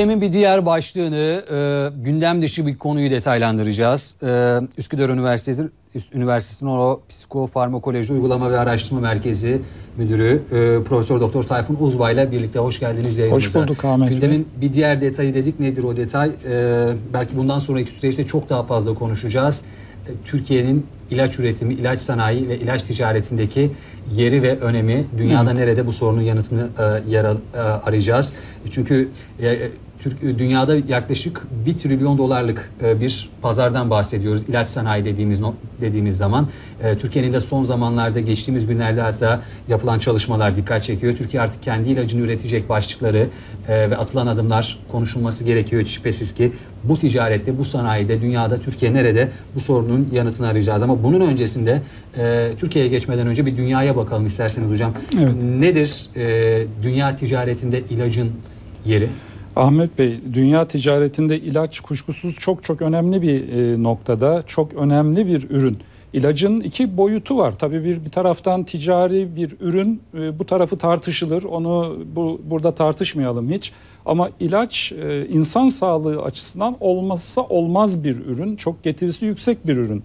Gündemin bir diğer başlığını e, gündem dışı bir konuyu detaylandıracağız. E, Üsküdar Üniversitesi Üniversitesi'nin o psikofarmakoloji uygulama ve araştırma merkezi müdürü e, Profesör Doktor Tayfun Uzbay ile birlikte hoş geldiniz yayınımıza. Hoş bulduk Ahmet Gündemin bir diğer detayı dedik nedir o detay? E, belki bundan sonraki süreçte çok daha fazla konuşacağız. E, Türkiye'nin ilaç üretimi, ilaç sanayi ve ilaç ticaretindeki yeri ve önemi dünyada Hı. nerede bu sorunun yanıtını e, yer e, arayacağız. Çünkü e, Türk, dünyada yaklaşık 1 trilyon dolarlık e, bir pazardan bahsediyoruz. İlaç sanayi dediğimiz dediğimiz zaman. E, Türkiye'nin de son zamanlarda geçtiğimiz günlerde hatta yapılan çalışmalar dikkat çekiyor. Türkiye artık kendi ilacını üretecek başlıkları e, ve atılan adımlar konuşulması gerekiyor. Şüphesiz ki bu ticarette, bu sanayide, dünyada Türkiye nerede bu sorunun yanıtını arayacağız. Ama bunun öncesinde Türkiye'ye geçmeden önce bir dünyaya bakalım isterseniz hocam. Evet. Nedir dünya ticaretinde ilacın yeri? Ahmet Bey, dünya ticaretinde ilaç kuşkusuz çok çok önemli bir e, noktada, çok önemli bir ürün. İlacın iki boyutu var. Tabii bir bir taraftan ticari bir ürün, e, bu tarafı tartışılır. Onu bu burada tartışmayalım hiç. Ama ilaç e, insan sağlığı açısından olmazsa olmaz bir ürün, çok getirisi yüksek bir ürün.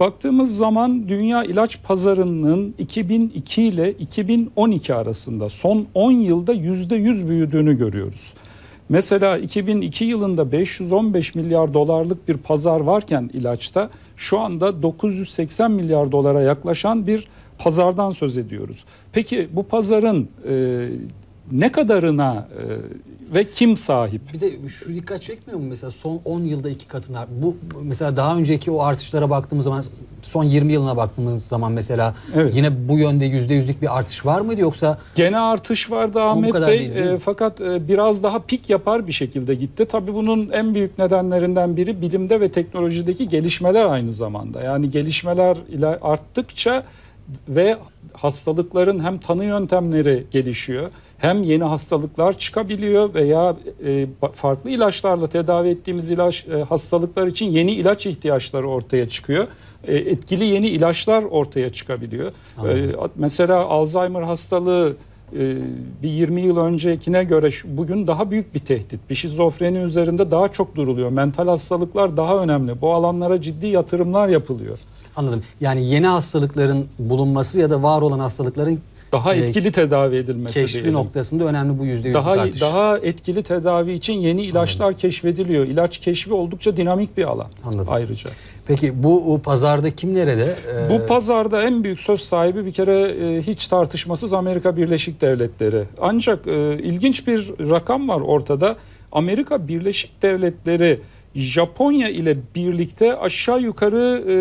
Baktığımız zaman dünya ilaç pazarının 2002 ile 2012 arasında son 10 yılda %100 büyüdüğünü görüyoruz. Mesela 2002 yılında 515 milyar dolarlık bir pazar varken ilaçta şu anda 980 milyar dolara yaklaşan bir pazardan söz ediyoruz. Peki bu pazarın e, ne kadarına e, ve kim sahip? Bir de şu dikkat çekmiyor mu mesela son 10 yılda iki katına bu mesela daha önceki o artışlara baktığımız zaman son 20 yılına baktığımız zaman mesela evet. yine bu yönde %100'lük bir artış var mıydı yoksa? Gene artış vardı Ahmet Bey değil, değil e, fakat e, biraz daha pik yapar bir şekilde gitti. Tabii bunun en büyük nedenlerinden biri bilimde ve teknolojideki gelişmeler aynı zamanda. Yani gelişmeler ile arttıkça ve hastalıkların hem tanı yöntemleri gelişiyor hem yeni hastalıklar çıkabiliyor veya e, farklı ilaçlarla tedavi ettiğimiz ilaç e, hastalıklar için yeni ilaç ihtiyaçları ortaya çıkıyor. E, etkili yeni ilaçlar ortaya çıkabiliyor. E, mesela Alzheimer hastalığı e, bir 20 yıl öncekine göre bugün daha büyük bir tehdit. Bir şizofreni üzerinde daha çok duruluyor. Mental hastalıklar daha önemli. Bu alanlara ciddi yatırımlar yapılıyor. Anladım. Yani yeni hastalıkların bulunması ya da var olan hastalıkların daha e, etkili tedavi edilmesi keşfi diyelim. noktasında önemli bu yüzde daha artış. daha etkili tedavi için yeni ilaçlar Anladım. keşfediliyor. İlaç keşfi oldukça dinamik bir alan. Anladım. Ayrıca. Peki bu pazarda kim nerede? Ee... Bu pazarda en büyük söz sahibi bir kere e, hiç tartışmasız Amerika Birleşik Devletleri. Ancak e, ilginç bir rakam var ortada. Amerika Birleşik Devletleri Japonya ile birlikte aşağı yukarı e,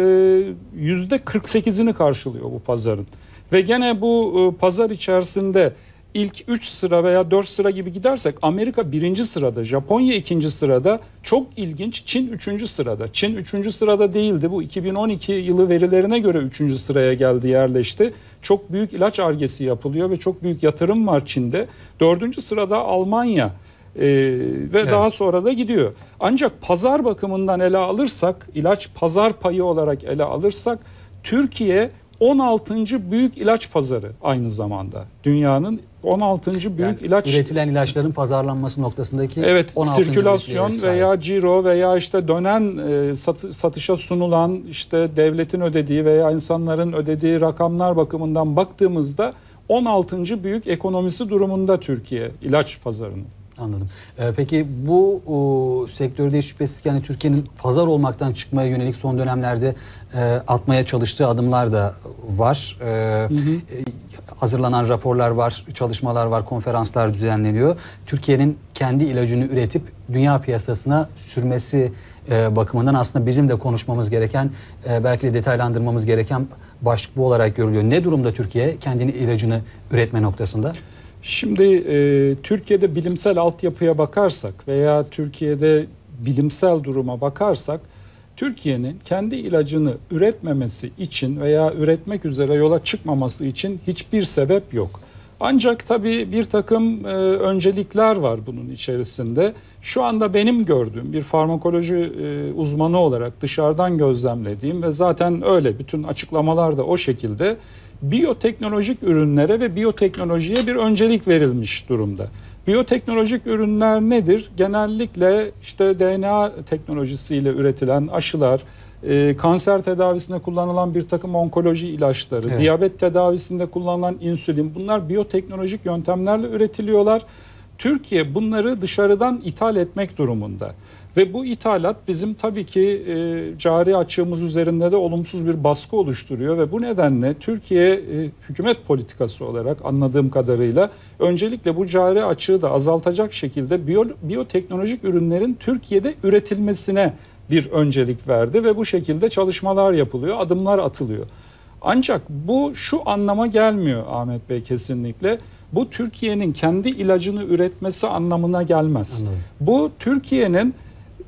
yüzde 48'ini karşılıyor bu pazarın. Ve gene bu e, pazar içerisinde ilk 3 sıra veya 4 sıra gibi gidersek Amerika birinci sırada, Japonya ikinci sırada, çok ilginç Çin üçüncü sırada. Çin üçüncü sırada değildi. Bu 2012 yılı verilerine göre üçüncü sıraya geldi, yerleşti. Çok büyük ilaç argesi yapılıyor ve çok büyük yatırım var Çin'de. Dördüncü sırada Almanya. Ee, ve evet. daha sonra da gidiyor. Ancak pazar bakımından ele alırsak, ilaç pazar payı olarak ele alırsak Türkiye 16. büyük ilaç pazarı aynı zamanda. Dünyanın 16. büyük yani ilaç üretilen ilaçların pazarlanması noktasındaki Evet, 16. sirkülasyon veya ciro veya işte dönen e, satışa sunulan işte devletin ödediği veya insanların ödediği rakamlar bakımından baktığımızda 16. büyük ekonomisi durumunda Türkiye ilaç pazarının. Anladım. Ee, peki bu o, sektörde şüphesiz ki yani Türkiye'nin pazar olmaktan çıkmaya yönelik son dönemlerde e, atmaya çalıştığı adımlar da var. E, hı hı. E, hazırlanan raporlar var, çalışmalar var, konferanslar düzenleniyor. Türkiye'nin kendi ilacını üretip dünya piyasasına sürmesi e, bakımından aslında bizim de konuşmamız gereken, e, belki de detaylandırmamız gereken başlık bu olarak görülüyor. Ne durumda Türkiye kendini ilacını üretme noktasında? Şimdi e, Türkiye'de bilimsel altyapıya bakarsak veya Türkiye'de bilimsel duruma bakarsak Türkiye'nin kendi ilacını üretmemesi için veya üretmek üzere yola çıkmaması için hiçbir sebep yok. Ancak tabii bir takım e, öncelikler var bunun içerisinde. Şu anda benim gördüğüm bir farmakoloji e, uzmanı olarak dışarıdan gözlemlediğim ve zaten öyle bütün açıklamalar da o şekilde biyoteknolojik ürünlere ve biyoteknolojiye bir öncelik verilmiş durumda. Biyoteknolojik ürünler nedir? Genellikle işte DNA teknolojisiyle üretilen aşılar, e, kanser tedavisinde kullanılan bir takım onkoloji ilaçları, Evet. diyabet tedavisinde kullanılan insülin bunlar biyoteknolojik yöntemlerle üretiliyorlar. Türkiye bunları dışarıdan ithal etmek durumunda. Ve bu ithalat bizim tabii ki e, cari açığımız üzerinde de olumsuz bir baskı oluşturuyor ve bu nedenle Türkiye e, hükümet politikası olarak anladığım kadarıyla öncelikle bu cari açığı da azaltacak şekilde biyo, biyoteknolojik ürünlerin Türkiye'de üretilmesine bir öncelik verdi ve bu şekilde çalışmalar yapılıyor, adımlar atılıyor. Ancak bu şu anlama gelmiyor Ahmet Bey kesinlikle. Bu Türkiye'nin kendi ilacını üretmesi anlamına gelmez. Anladım. Bu Türkiye'nin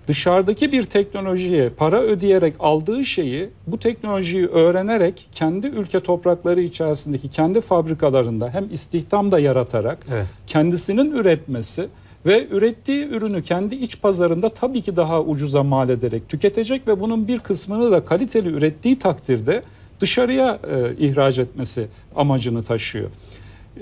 dışarıdaki bir teknolojiye para ödeyerek aldığı şeyi bu teknolojiyi öğrenerek kendi ülke toprakları içerisindeki kendi fabrikalarında hem istihdam da yaratarak Evet. kendisinin üretmesi ve ürettiği ürünü kendi iç pazarında tabii ki daha ucuza mal ederek tüketecek ve bunun bir kısmını da kaliteli ürettiği takdirde dışarıya e, ihraç etmesi amacını taşıyor.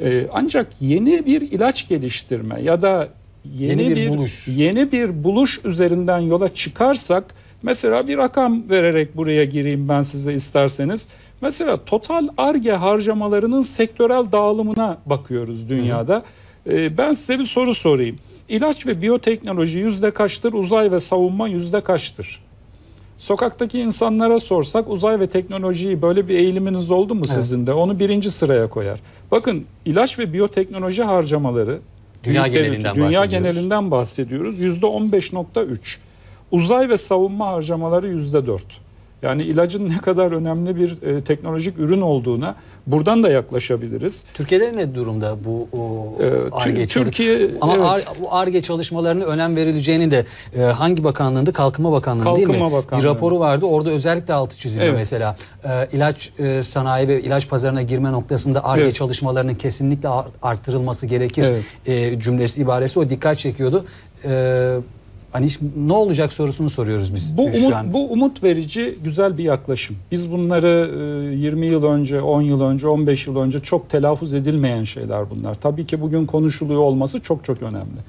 E, ancak yeni bir ilaç geliştirme ya da yeni, Yeni bir bir, buluş. yeni bir buluş üzerinden yola çıkarsak mesela bir rakam vererek buraya gireyim ben size isterseniz. Mesela total arge harcamalarının sektörel dağılımına bakıyoruz dünyada. Ee, ben size bir soru sorayım. İlaç ve biyoteknoloji yüzde kaçtır? Uzay ve savunma yüzde kaçtır? Sokaktaki insanlara sorsak uzay ve teknolojiyi böyle bir eğiliminiz oldu mu Evet. sizin de? Onu birinci sıraya koyar. Bakın ilaç ve biyoteknoloji harcamaları Dünya büyük genelinden dünya bahsediyoruz. genelinden bahsediyoruz. Yüzde 15.3. Uzay ve savunma harcamaları yüzde 4. Yani ilacın ne kadar önemli bir e, teknolojik ürün olduğuna buradan da yaklaşabiliriz. Türkiye'de ne durumda bu Ee, Tü- ARGE çalış- Türkiye Ama evet. ARGE çalışmalarına önem verileceğini de e, hangi bakanlığında? Kalkınma Bakanlığı değil mi? Kalkınma Bakanlığı. Bir raporu vardı. Orada özellikle altı çiziliyor Evet. mesela. E, ilaç e, sanayi ve ilaç pazarına girme noktasında ARGE Evet. çalışmalarının kesinlikle ar- arttırılması gerekir Evet. e, cümlesi ibaresi o dikkat çekiyordu. E, hani ne olacak sorusunu soruyoruz biz Bu şu umut, an. bu umut verici güzel bir yaklaşım. Biz bunları e, 20 yıl önce, 10 yıl önce, 15 yıl önce çok telaffuz edilmeyen şeyler bunlar. Tabii ki bugün konuşuluyor olması çok çok önemli.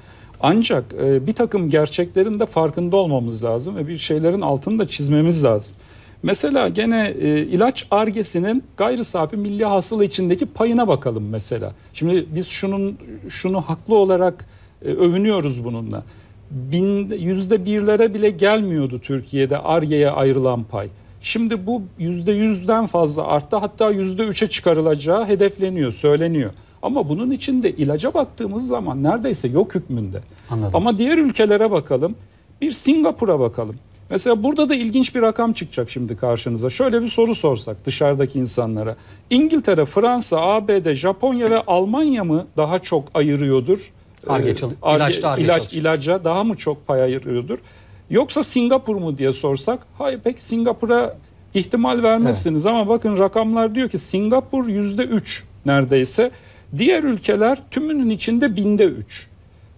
Ancak e, bir takım gerçeklerin de farkında olmamız lazım ve bir şeylerin altını da çizmemiz lazım. Mesela gene e, ilaç argesinin gayri safi milli hasıla içindeki payına bakalım mesela. Şimdi biz şunun şunu haklı olarak e, övünüyoruz bununla. Bin, yüzde birlere bile gelmiyordu Türkiye'de argeye ayrılan pay. Şimdi bu yüzde yüzden fazla arttı hatta yüzde üçe çıkarılacağı hedefleniyor, söyleniyor. Ama bunun içinde ilaca baktığımız zaman neredeyse yok hükmünde. Anladım. Ama diğer ülkelere bakalım. Bir Singapur'a bakalım. Mesela burada da ilginç bir rakam çıkacak şimdi karşınıza. Şöyle bir soru sorsak dışarıdaki insanlara. İngiltere, Fransa, ABD, Japonya ve Almanya mı daha çok ayırıyordur? Ar-Ge Ee, Ar-Ge- ilaçta Ar-Ge ilaç, çalışıyor. ilaca daha mı çok pay ayırıyordur? Yoksa Singapur mu diye sorsak, hayır pek Singapur'a ihtimal vermezsiniz ama bakın rakamlar diyor ki Singapur yüzde üç neredeyse. Diğer ülkeler tümünün içinde binde üç.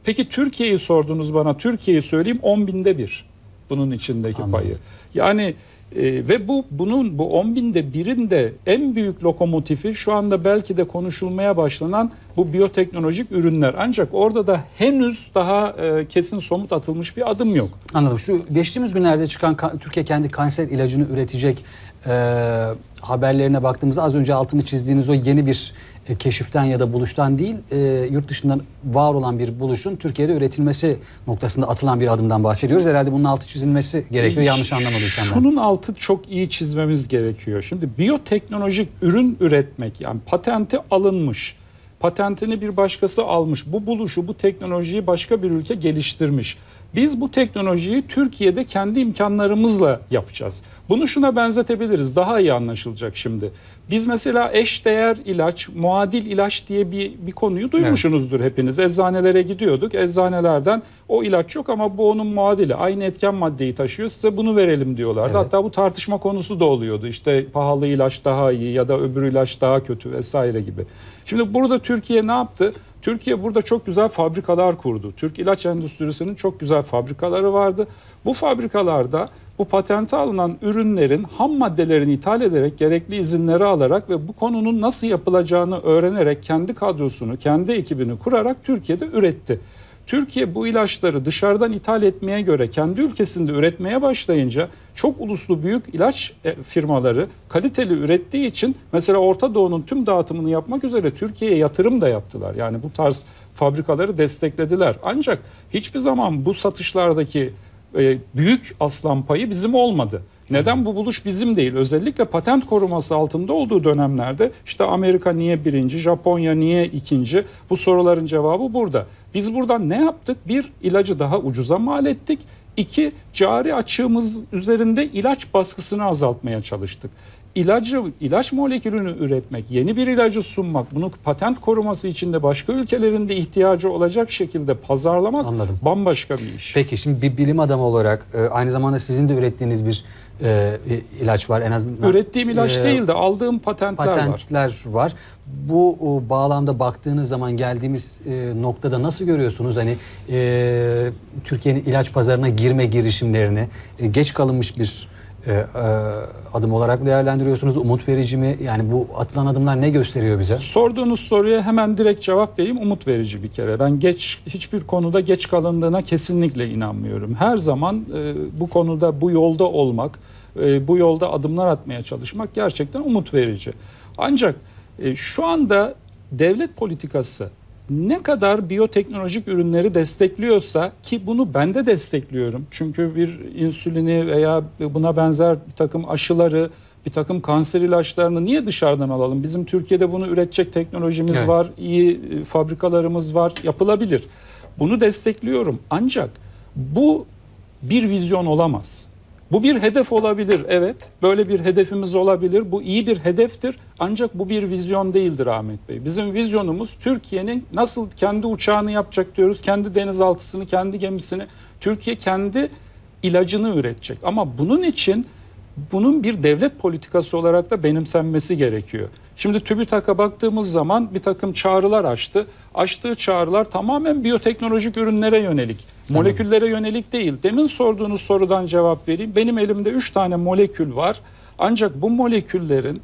Peki Türkiye'yi sordunuz bana, Türkiye'yi söyleyeyim 10 binde bir bunun içindeki Anladım. payı. Yani e, ve bu bunun bu 10 binde birin de en büyük lokomotifi şu anda belki de konuşulmaya başlanan bu biyoteknolojik ürünler. Ancak orada da henüz daha e, kesin somut atılmış bir adım yok. Anladım. Şu geçtiğimiz günlerde çıkan ka- Türkiye kendi kanser ilacını üretecek e, haberlerine baktığımızda az önce altını çizdiğiniz o yeni bir e, keşiften ya da buluştan değil e, yurt dışından var olan bir buluşun Türkiye'de üretilmesi noktasında atılan bir adımdan bahsediyoruz. Herhalde bunun altı çizilmesi gerekiyor yanlış anlamadıysam ben. Şunun altı çok iyi çizmemiz gerekiyor. Şimdi biyoteknolojik ürün üretmek yani patenti alınmış. Patentini bir başkası almış. Bu buluşu, bu teknolojiyi başka bir ülke geliştirmiş. Biz bu teknolojiyi Türkiye'de kendi imkanlarımızla yapacağız. Bunu şuna benzetebiliriz. Daha iyi anlaşılacak şimdi. Biz mesela eşdeğer ilaç, muadil ilaç diye bir, bir konuyu duymuşsunuzdur hepiniz. Eczanelere gidiyorduk. Eczanelerden o ilaç yok ama bu onun muadili. Aynı etken maddeyi taşıyor. Size bunu verelim diyorlardı. Evet. Hatta bu tartışma konusu da oluyordu. İşte pahalı ilaç daha iyi ya da öbür ilaç daha kötü vesaire gibi. Şimdi burada Türkiye ne yaptı? Türkiye burada çok güzel fabrikalar kurdu. Türk ilaç endüstrisinin çok güzel fabrikaları vardı. Bu fabrikalarda bu patente alınan ürünlerin ham maddelerini ithal ederek gerekli izinleri alarak ve bu konunun nasıl yapılacağını öğrenerek kendi kadrosunu, kendi ekibini kurarak Türkiye'de üretti. Türkiye bu ilaçları dışarıdan ithal etmeye göre kendi ülkesinde üretmeye başlayınca çok uluslu büyük ilaç e, firmaları kaliteli ürettiği için mesela Orta Doğu'nun tüm dağıtımını yapmak üzere Türkiye'ye yatırım da yaptılar. Yani bu tarz fabrikaları desteklediler. Ancak hiçbir zaman bu satışlardaki e, büyük aslan payı bizim olmadı. Neden bu buluş bizim değil? Özellikle patent koruması altında olduğu dönemlerde işte Amerika niye birinci, Japonya niye ikinci? Bu soruların cevabı burada. Biz buradan ne yaptık? Bir, ilacı daha ucuza mal ettik. İki, cari açığımız üzerinde ilaç baskısını azaltmaya çalıştık ilacı, ilaç molekülünü üretmek, yeni bir ilacı sunmak, bunu patent koruması için de başka ülkelerin de ihtiyacı olacak şekilde pazarlamak Anladım. bambaşka bir iş. Peki şimdi bir bilim adamı olarak e, aynı zamanda sizin de ürettiğiniz bir e, ilaç var en azından. Ürettiğim ilaç e, değil de aldığım patentler, var. patentler var. Bu o, bağlamda baktığınız zaman geldiğimiz e, noktada nasıl görüyorsunuz hani e, Türkiye'nin ilaç pazarına girme girişimlerini e, geç kalınmış bir e, e, adım olarak değerlendiriyorsunuz? Umut verici mi? Yani bu atılan adımlar ne gösteriyor bize? Sorduğunuz soruya hemen direkt cevap vereyim. Umut verici bir kere. Ben geç hiçbir konuda geç kalındığına kesinlikle inanmıyorum. Her zaman e, bu konuda bu yolda olmak, e, bu yolda adımlar atmaya çalışmak gerçekten umut verici. Ancak e, şu anda devlet politikası ne kadar biyoteknolojik ürünleri destekliyorsa ki bunu ben de destekliyorum. Çünkü bir insülini veya buna benzer bir takım aşıları, bir takım kanser ilaçlarını niye dışarıdan alalım? Bizim Türkiye'de bunu üretecek teknolojimiz Evet. var, iyi e, fabrikalarımız var, yapılabilir. Bunu destekliyorum. Ancak bu bir vizyon olamaz. Bu bir hedef olabilir evet. Böyle bir hedefimiz olabilir. Bu iyi bir hedeftir. Ancak bu bir vizyon değildir Ahmet Bey. Bizim vizyonumuz Türkiye'nin nasıl kendi uçağını yapacak diyoruz. Kendi denizaltısını, kendi gemisini. Türkiye kendi ilacını üretecek. Ama bunun için bunun bir devlet politikası olarak da benimsenmesi gerekiyor. Şimdi TÜBİTAK'a baktığımız zaman bir takım çağrılar açtı. Açtığı çağrılar tamamen biyoteknolojik ürünlere yönelik. Moleküllere yönelik değil. Demin sorduğunuz sorudan cevap vereyim. Benim elimde 3 tane molekül var. Ancak bu moleküllerin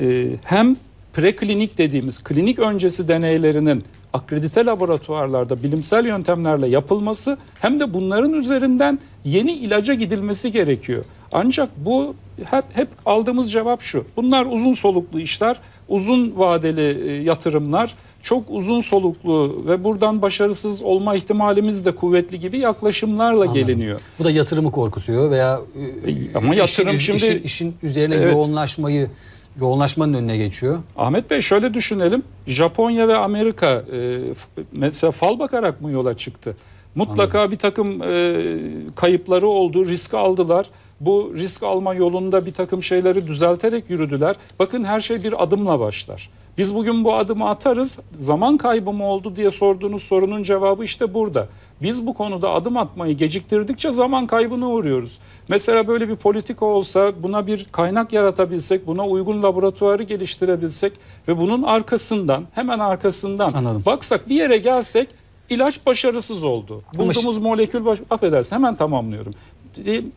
e, hem preklinik dediğimiz klinik öncesi deneylerinin akredite laboratuvarlarda bilimsel yöntemlerle yapılması hem de bunların üzerinden yeni ilaca gidilmesi gerekiyor. Ancak bu hep, hep aldığımız cevap şu. Bunlar uzun soluklu işler, uzun vadeli e, yatırımlar, çok uzun soluklu ve buradan başarısız olma ihtimalimiz de kuvvetli gibi yaklaşımlarla Anladım. geliniyor. Bu da yatırımı korkutuyor veya e, Ama yatırım işin, şimdi- işin, işin üzerine Evet. yoğunlaşmayı yoğunlaşmanın önüne geçiyor. Ahmet Bey şöyle düşünelim. Japonya ve Amerika e, mesela fal bakarak mı yola çıktı? Mutlaka bir takım e, kayıpları oldu, risk aldılar. Bu risk alma yolunda bir takım şeyleri düzelterek yürüdüler. Bakın her şey bir adımla başlar. Biz bugün bu adımı atarız. Zaman kaybı mı oldu diye sorduğunuz sorunun cevabı işte burada. Biz bu konuda adım atmayı geciktirdikçe zaman kaybına uğruyoruz. Mesela böyle bir politika olsa buna bir kaynak yaratabilsek, buna uygun laboratuvarı geliştirebilsek ve bunun arkasından hemen arkasından Anladım. baksak bir yere gelsek ilaç başarısız oldu. Ama Bulduğumuz molekül baş... affedersin hemen tamamlıyorum.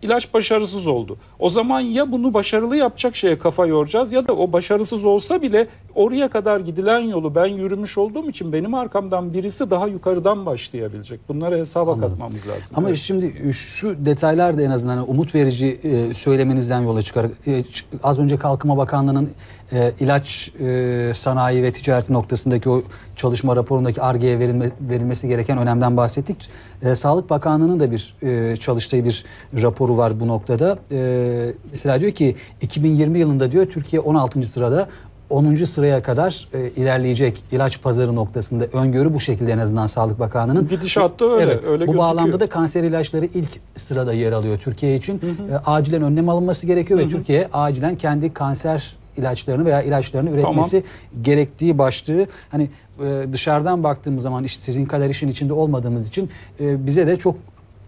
İlaç başarısız oldu. O zaman ya bunu başarılı yapacak şeye kafa yoracağız ya da o başarısız olsa bile oraya kadar gidilen yolu ben yürümüş olduğum için benim arkamdan birisi daha yukarıdan başlayabilecek. Bunları hesaba Anladım. katmamız lazım. Ama Evet. şimdi şu detaylar da en azından hani umut verici e, söylemenizden yola çıkarak e, az önce Kalkınma Bakanlığı'nın e, ilaç e, sanayi ve ticareti noktasındaki o çalışma raporundaki ARGE'ye verilme, verilmesi gereken önemden bahsettik. E, Sağlık Bakanlığı'nın da bir e, çalıştığı bir raporu var bu noktada. E, mesela diyor ki 2020 yılında diyor Türkiye 16. sırada 10. sıraya kadar e, ilerleyecek ilaç pazarı noktasında öngörü bu şekilde en azından Sağlık Bakanlığı'nın. Gidişat da öyle, Evet, öyle bu gözüküyor. bağlamda da kanser ilaçları ilk sırada yer alıyor Türkiye için. E, acilen önlem alınması gerekiyor ve Türkiye acilen kendi kanser ilaçlarını veya ilaçlarını üretmesi gerektiği başlığı hani e, dışarıdan baktığımız zaman işte sizin kadar işin içinde olmadığımız için e, bize de çok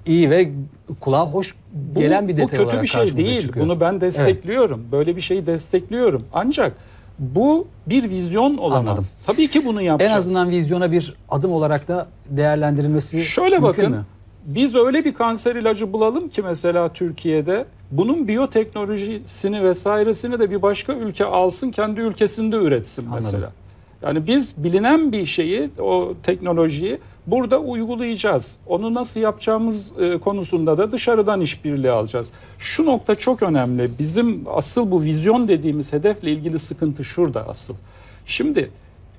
iyi ve kulağa hoş Bu- gelen bir detay Bu kötü olarak bir şey karşımıza değil. çıkıyor. Bunu ben destekliyorum. Böyle bir şeyi destekliyorum. Ancak bu bir vizyon olamaz. Anladım. Tabii ki bunu en yapacağız. azından vizyona bir adım olarak da değerlendirilmesi Şöyle mümkün bakın. mü? Biz öyle bir kanser ilacı bulalım ki mesela Türkiye'de bunun biyoteknolojisini vesairesini de bir başka ülke alsın kendi ülkesinde üretsin mesela. Anladım. Yani biz bilinen bir şeyi o teknolojiyi burada uygulayacağız. Onu nasıl yapacağımız e, konusunda da dışarıdan işbirliği alacağız. Şu nokta çok önemli. Bizim asıl bu vizyon dediğimiz hedefle ilgili sıkıntı şurada asıl. Şimdi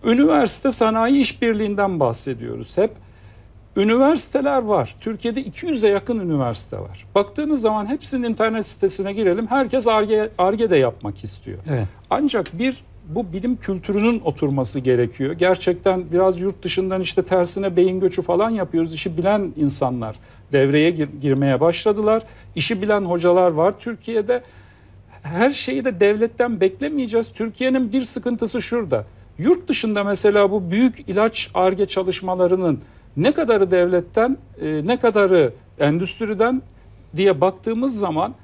üniversite sanayi işbirliğinden bahsediyoruz hep. Üniversiteler var. Türkiye'de 200'e yakın üniversite var. Baktığınız zaman hepsinin internet sitesine girelim. Herkes ARGE, ARGE de yapmak istiyor. Evet. Ancak bir bu bilim kültürünün oturması gerekiyor. Gerçekten biraz yurt dışından işte tersine beyin göçü falan yapıyoruz. İşi bilen insanlar devreye gir- girmeye başladılar. İşi bilen hocalar var Türkiye'de. Her şeyi de devletten beklemeyeceğiz. Türkiye'nin bir sıkıntısı şurada. Yurt dışında mesela bu büyük ilaç arge çalışmalarının ne kadarı devletten, e, ne kadarı endüstriden diye baktığımız zaman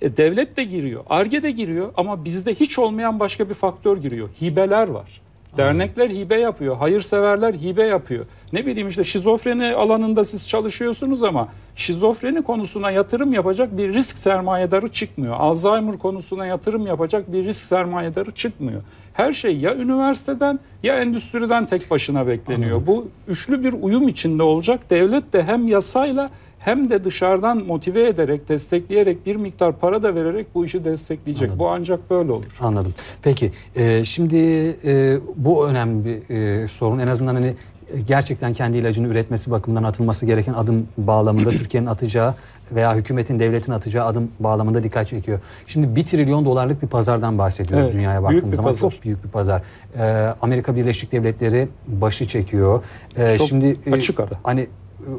e, devlet de giriyor, ARGE de giriyor ama bizde hiç olmayan başka bir faktör giriyor. Hibeler var. Dernekler hibe yapıyor, hayırseverler hibe yapıyor. Ne bileyim işte şizofreni alanında siz çalışıyorsunuz ama şizofreni konusuna yatırım yapacak bir risk sermayedarı çıkmıyor. Alzheimer konusuna yatırım yapacak bir risk sermayedarı çıkmıyor. Her şey ya üniversiteden ya endüstriden tek başına bekleniyor. Bu üçlü bir uyum içinde olacak. Devlet de hem yasayla hem de dışarıdan motive ederek, destekleyerek bir miktar para da vererek bu işi destekleyecek. Anladım. Bu ancak böyle olur. Anladım. Peki e, şimdi e, bu önemli bir e, sorun. En azından hani e, gerçekten kendi ilacını üretmesi bakımından atılması gereken adım bağlamında Türkiye'nin atacağı veya hükümetin devletin atacağı adım bağlamında dikkat çekiyor. Şimdi 1 trilyon dolarlık bir pazardan bahsediyoruz Evet, dünyaya baktığımız bir zaman. pazar. Çok büyük bir pazar. E, Amerika Birleşik Devletleri başı çekiyor. E, Çok şimdi e, açık ara. hani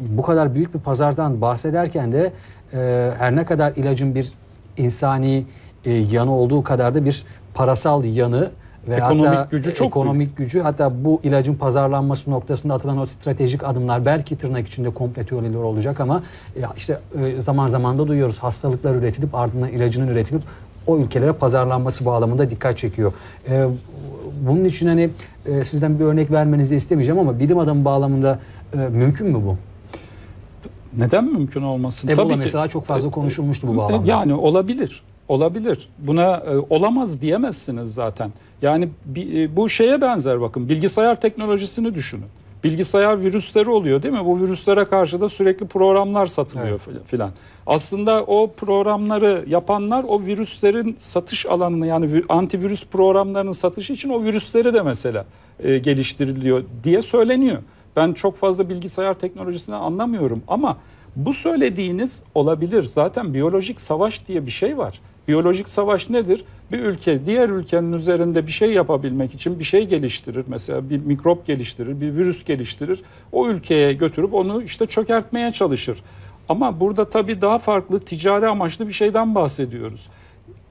bu kadar büyük bir pazardan bahsederken de e, her ne kadar ilacın bir insani e, yanı olduğu kadar da bir parasal yanı ve Ekonomik hatta gücü çok ekonomik gücü hatta bu ilacın pazarlanması noktasında atılan o stratejik adımlar belki tırnak içinde komple teoriler olacak ama e, işte e, zaman zaman da duyuyoruz hastalıklar üretilip ardından ilacının üretilip o ülkelere pazarlanması bağlamında dikkat çekiyor. E, bunun için hani sizden bir örnek vermenizi istemeyeceğim ama bilim adamı bağlamında mümkün mü bu? Neden mümkün olmasın? Ebola Tabii ki. mesela çok fazla konuşulmuştu bu E, bağlamda. Yani olabilir. Olabilir. Buna e, olamaz diyemezsiniz zaten. Yani bi- e, bu şeye benzer bakın. Bilgisayar teknolojisini düşünün. Bilgisayar virüsleri oluyor değil mi? Bu virüslere karşı da sürekli programlar satılıyor Evet. fil- filan. Aslında o programları yapanlar o virüslerin satış alanını yani vi- antivirüs programlarının satışı için o virüsleri de mesela e, geliştiriliyor diye söyleniyor. Ben çok fazla bilgisayar teknolojisinden anlamıyorum ama bu söylediğiniz olabilir. Zaten biyolojik savaş diye bir şey var. Biyolojik savaş nedir? Bir ülke diğer ülkenin üzerinde bir şey yapabilmek için bir şey geliştirir. Mesela bir mikrop geliştirir, bir virüs geliştirir. O ülkeye götürüp onu işte çökertmeye çalışır. Ama burada tabii daha farklı ticari amaçlı bir şeyden bahsediyoruz.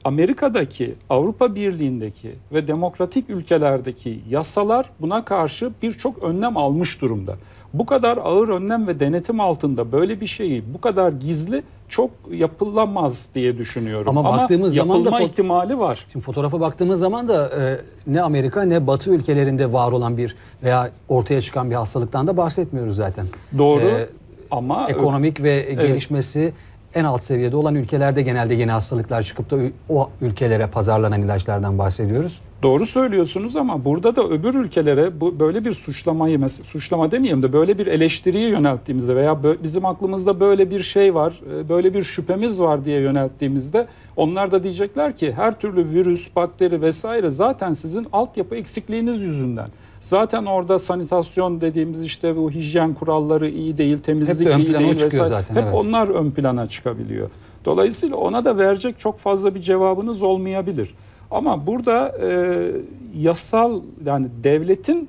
Amerika'daki, Avrupa Birliği'ndeki ve demokratik ülkelerdeki yasalar buna karşı birçok önlem almış durumda. Bu kadar ağır önlem ve denetim altında böyle bir şeyi bu kadar gizli çok yapılamaz diye düşünüyorum. Ama baktığımız zaman da ihtimali var. Şimdi fotoğrafa baktığımız zaman da e, ne Amerika ne Batı ülkelerinde var olan bir veya ortaya çıkan bir hastalıktan da bahsetmiyoruz zaten. Doğru E, ama ekonomik ve gelişmesi en alt seviyede olan ülkelerde genelde yeni hastalıklar çıkıp da o ülkelere pazarlanan ilaçlardan bahsediyoruz. Doğru söylüyorsunuz ama burada da öbür ülkelere bu böyle bir suçlamayı suçlama demeyelim de böyle bir eleştiriyi yönelttiğimizde veya bizim aklımızda böyle bir şey var, e, böyle bir şüphemiz var diye yönelttiğimizde onlar da diyecekler ki her türlü virüs, bakteri vesaire zaten sizin altyapı eksikliğiniz yüzünden. Zaten orada sanitasyon dediğimiz işte bu hijyen kuralları iyi değil, temizlik ön iyi değil vesaire. zaten, Hep evet. onlar ön plana çıkabiliyor. Dolayısıyla ona da verecek çok fazla bir cevabınız olmayabilir. Ama burada e, yasal yani devletin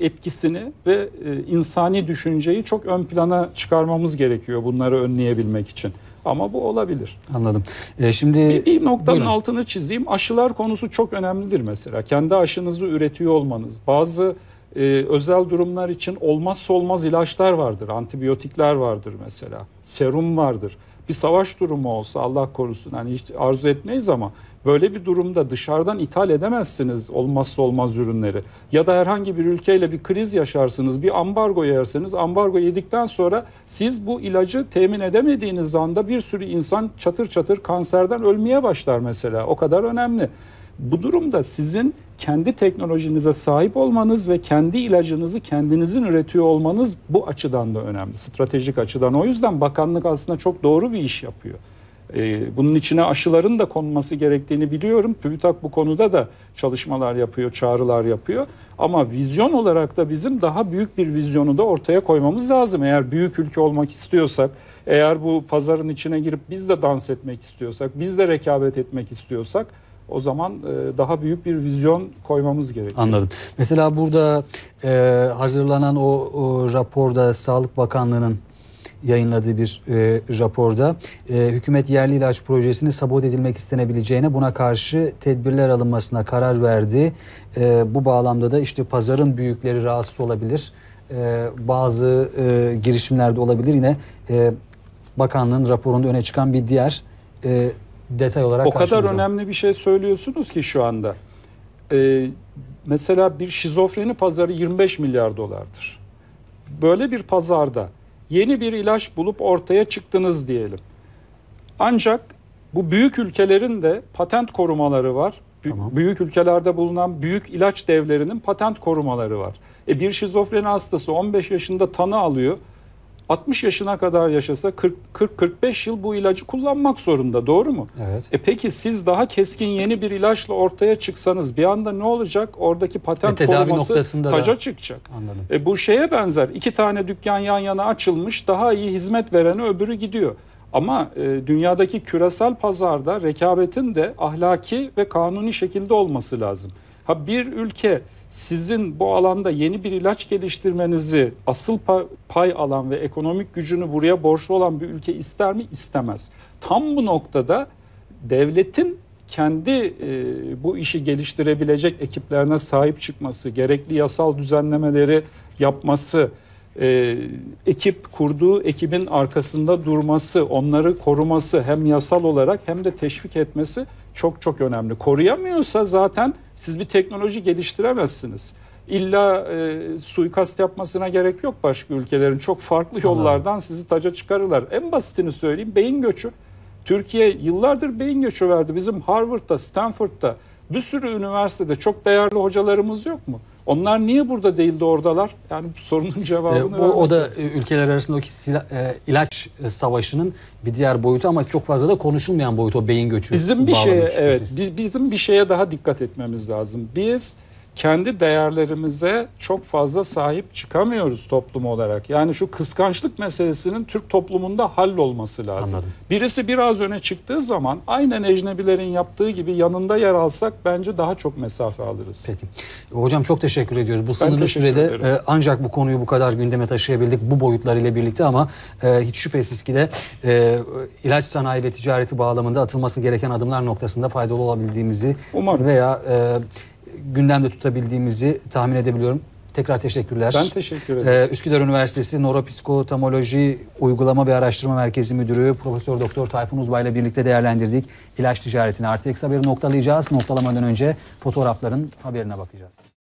etkisini ve e, insani düşünceyi çok ön plana çıkarmamız gerekiyor bunları önleyebilmek için. Ama bu olabilir. Anladım. E, şimdi Bir, bir noktanın buyurun. altını çizeyim. Aşılar konusu çok önemlidir mesela. Kendi aşınızı üretiyor olmanız. Bazı e, özel durumlar için olmazsa olmaz ilaçlar vardır. Antibiyotikler vardır mesela. Serum vardır. bir savaş durumu olsa Allah korusun hani hiç arzu etmeyiz ama böyle bir durumda dışarıdan ithal edemezsiniz olmazsa olmaz ürünleri. Ya da herhangi bir ülkeyle bir kriz yaşarsınız, bir ambargo yersiniz. Ambargo yedikten sonra siz bu ilacı temin edemediğiniz anda bir sürü insan çatır çatır kanserden ölmeye başlar mesela. O kadar önemli. Bu durumda sizin kendi teknolojinize sahip olmanız ve kendi ilacınızı kendinizin üretiyor olmanız bu açıdan da önemli. Stratejik açıdan. O yüzden bakanlık aslında çok doğru bir iş yapıyor. Ee, bunun içine aşıların da konulması gerektiğini biliyorum. TÜBİTAK bu konuda da çalışmalar yapıyor, çağrılar yapıyor. Ama vizyon olarak da bizim daha büyük bir vizyonu da ortaya koymamız lazım. Eğer büyük ülke olmak istiyorsak, eğer bu pazarın içine girip biz de dans etmek istiyorsak, biz de rekabet etmek istiyorsak o zaman e, daha büyük bir vizyon koymamız gerekiyor. Anladım. Mesela burada e, hazırlanan o raporda Sağlık Bakanlığı'nın yayınladığı bir e, raporda e, hükümet yerli ilaç projesini sabot edilmek istenebileceğine buna karşı tedbirler alınmasına karar verdi. E, bu bağlamda da işte pazarın büyükleri rahatsız olabilir. E, bazı e, girişimlerde olabilir. Yine e, bakanlığın raporunda öne çıkan bir diğer e, detay olarak O kadar önemli bir şey söylüyorsunuz ki şu anda. Ee, mesela bir şizofreni pazarı 25 milyar dolardır. Böyle bir pazarda yeni bir ilaç bulup ortaya çıktınız diyelim. Ancak bu büyük ülkelerin de patent korumaları var. Tamam. Büyük ülkelerde bulunan büyük ilaç devlerinin patent korumaları var. E bir şizofreni hastası 15 yaşında tanı alıyor. 60 yaşına kadar yaşasa 40-45 yıl bu ilacı kullanmak zorunda doğru mu? Evet. E peki siz daha keskin yeni bir ilaçla ortaya çıksanız bir anda ne olacak? Oradaki patent tedavi koruması taca da çıkacak. anladım. E bu şeye benzer. İki tane dükkan yan yana açılmış. Daha iyi hizmet vereni öbürü gidiyor. Ama e, dünyadaki küresel pazarda rekabetin de ahlaki ve kanuni şekilde olması lazım. Ha bir ülke sizin bu alanda yeni bir ilaç geliştirmenizi asıl pa- pay alan ve ekonomik gücünü buraya borçlu olan bir ülke ister mi? İstemez. Tam bu noktada devletin kendi e, bu işi geliştirebilecek ekiplerine sahip çıkması, gerekli yasal düzenlemeleri yapması, e, ekip kurduğu ekibin arkasında durması, onları koruması hem yasal olarak hem de teşvik etmesi çok çok önemli. Koruyamıyorsa zaten siz bir teknoloji geliştiremezsiniz. İlla e, suikast yapmasına gerek yok başka ülkelerin. Çok farklı yollardan sizi taca çıkarırlar. En basitini söyleyeyim beyin göçü. Türkiye yıllardır beyin göçü verdi. Bizim Harvard'da, Stanford'da bir sürü üniversitede çok değerli hocalarımız yok mu? Onlar niye burada değil de oradalar? Yani bu sorunun cevabını E, bu, o da e, ülkeler arasındaki sila- e, ilaç e, savaşının bir diğer boyutu ama çok fazla da konuşulmayan boyutu o beyin göçü. Bizim bir şeye evet biz bizim bir şeye daha dikkat etmemiz lazım. Biz kendi değerlerimize çok fazla sahip çıkamıyoruz toplum olarak. Yani şu kıskançlık meselesinin Türk toplumunda hallolması lazım. Anladım. Birisi biraz öne çıktığı zaman aynen ecnebilerin yaptığı gibi yanında yer alsak bence daha çok mesafe alırız. Peki. Hocam çok teşekkür ediyoruz. Bu sınırlı sürede ederim. e, ancak bu konuyu bu kadar gündeme taşıyabildik bu boyutlarıyla birlikte ama e, hiç şüphesiz ki de e, ilaç sanayi ve ticareti bağlamında atılması gereken adımlar noktasında faydalı olabildiğimizi Umarım. veya e, gündemde tutabildiğimizi tahmin edebiliyorum. Tekrar teşekkürler. Ben teşekkür ederim. Ee, Üsküdar Üniversitesi Nöropsikotomoloji Uygulama ve Araştırma Merkezi Müdürü Profesör Doktor Tayfun Uzbay ile birlikte değerlendirdik. İlaç ticaretini artı eksi haberi noktalayacağız. Noktalamadan önce fotoğrafların haberine bakacağız.